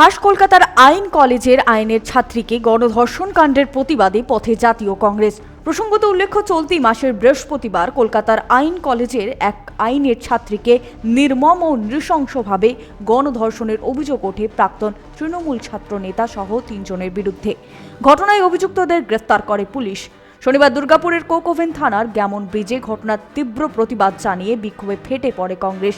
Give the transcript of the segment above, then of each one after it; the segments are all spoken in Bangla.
খাস কলকাতার আইন কলেজের আইনের ছাত্রীকে গণধর্ষণ কাণ্ডের প্রতিবাদে পথে জাতীয় কংগ্রেস। প্রসঙ্গত উল্লেখ্য, চলতি মাসের বৃহস্পতিবার কলকাতার আইন কলেজের এক আইনের ছাত্রীকে নির্মম ও নৃশংসভাবে গণধর্ষণের অভিযোগ ওঠে প্রাক্তন তৃণমূল ছাত্র নেতা সহ তিনজনের বিরুদ্ধে। ঘটনায় অভিযুক্তদের গ্রেফতার করে পুলিশ। শনিবার দুর্গাপুরের কোকোভেন থানার গ্যামন ব্রিজে ঘটনার তীব্র প্রতিবাদ জানিয়ে বিক্ষোভে ফেটে পড়ে কংগ্রেস।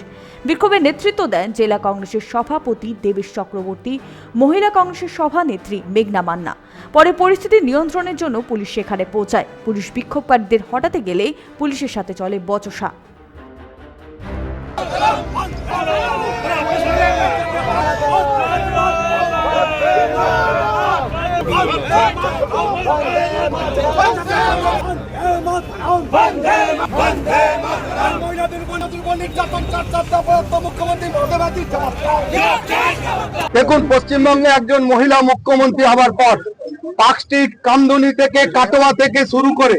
বিক্ষোভে নেতৃত্ব দেন জেলা কংগ্রেসের সভাপতি দেবেশ চক্রবর্তী, মহিলা কংগ্রেসের সভানেত্রী মেঘনা মান্না। পরে পরিস্থিতি নিয়ন্ত্রণের জন্য পুলিশ সেখানে পৌঁছায়। পুলিশ বিক্ষোভকারীদের হটাতে গেলে পুলিশের সাথে চলে বচসা। দেখুন, পশ্চিমবঙ্গে একজন মহিলা মুখ্যমন্ত্রী হবার পর পার্ক স্ট্রিট কামদুনি থেকে কাটোয়া থেকে শুরু করে,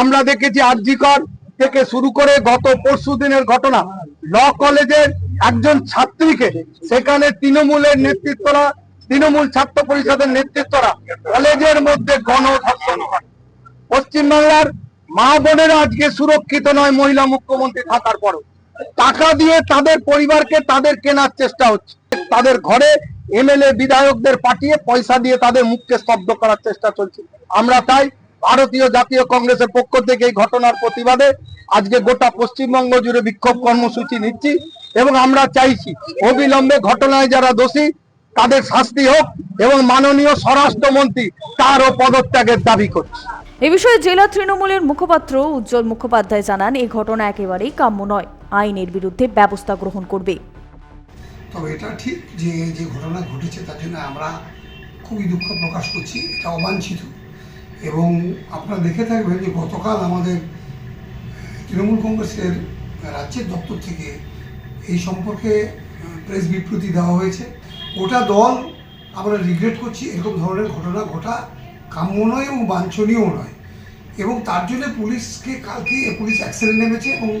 আমরা দেখেছি আরজিকর থেকে শুরু করে গত পরশু দিনের ঘটনা। ল কলেজের একজন ছাত্রীকে সেখানে তৃণমূলের নেতৃত্বরা তৃণমূল ছাত্র পরিষদের নেতৃত্বরা কলেজের মধ্যে গণধর্ষণ করে পশ্চিমবাংলার মা বোনেরা আজকে সুরক্ষিত নয় মহিলা মুখ্যমন্ত্রী থাকার পরও। টাকা দিয়ে তাদের পরিবারকে তাদের কেনার চেষ্টা হচ্ছে। তাদের ঘরে এমএলএ বিধায়কদের পাঠিয়ে পয়সা দিয়ে তাদের মুখকে স্তব্ধ করার চেষ্টা চলছে। আমরা তাই ভারতীয় জাতীয় কংগ্রেসের পক্ষ থেকে এই ঘটনার প্রতিবাদে আজকে গোটা পশ্চিমবঙ্গ জুড়ে বিক্ষোভ কর্মসূচি নিচ্ছি এবং আমরা চাইছি অবিলম্বে ঘটনায় যারা দোষী তাদের শাস্তি হোক এবং মাননীয় স্বরাষ্ট্রমন্ত্রী তারও পদত্যাগের দাবি করছি। এ বিষয়ে জেলা তৃণমূলের মুখপাত্র উজ্জ্বল মুখোপাধ্যায় জানান এই ঘটনা একেবারেই কাম্য নয়। আইনের বিরুদ্ধে ব্যবস্থা গ্রহণ করবে। তবে এটা ঠিক যে যে ঘটনা ঘটেছে তার জন্য আমরা খুবই দুঃখ প্রকাশ করছি এটা অবাঞ্ছিত। এবং আপনারা দেখে থাকবেন যে গতকাল আমাদের তৃণমূল কংগ্রেসের রাজ্যের দপ্তর থেকে এই সম্পর্কে প্রেস বিবৃতি দেওয়া হয়েছে। ওটা দল আমরা রিগ্রেট করছি, এরকম ধরনের ঘটনা ঘটা কাম্য নয় এবং বাঞ্ছনীয় নয়। এবং তার জন্য পুলিশকে কালকে পুলিশ অ্যাকশনে নেমেছে এবং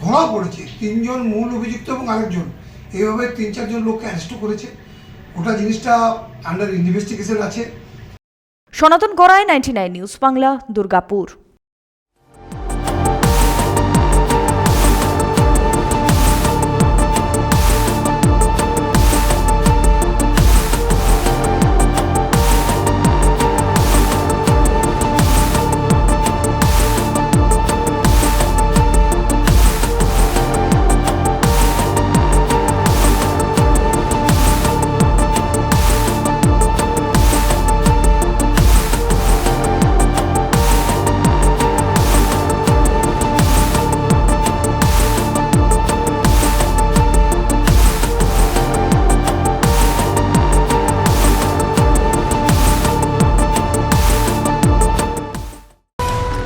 ধরা পড়েছে। তিনজন মূল অভিযুক্ত এবং আরেকজন। এইভাবে তিন, চারজন লোককে অ্যারেস্ট করেছে। ওটা জিনিসটা আন্ডার ইনভেস্টিগেশন আছে। Sanatan Garai ninety news Bangla, Durgapur.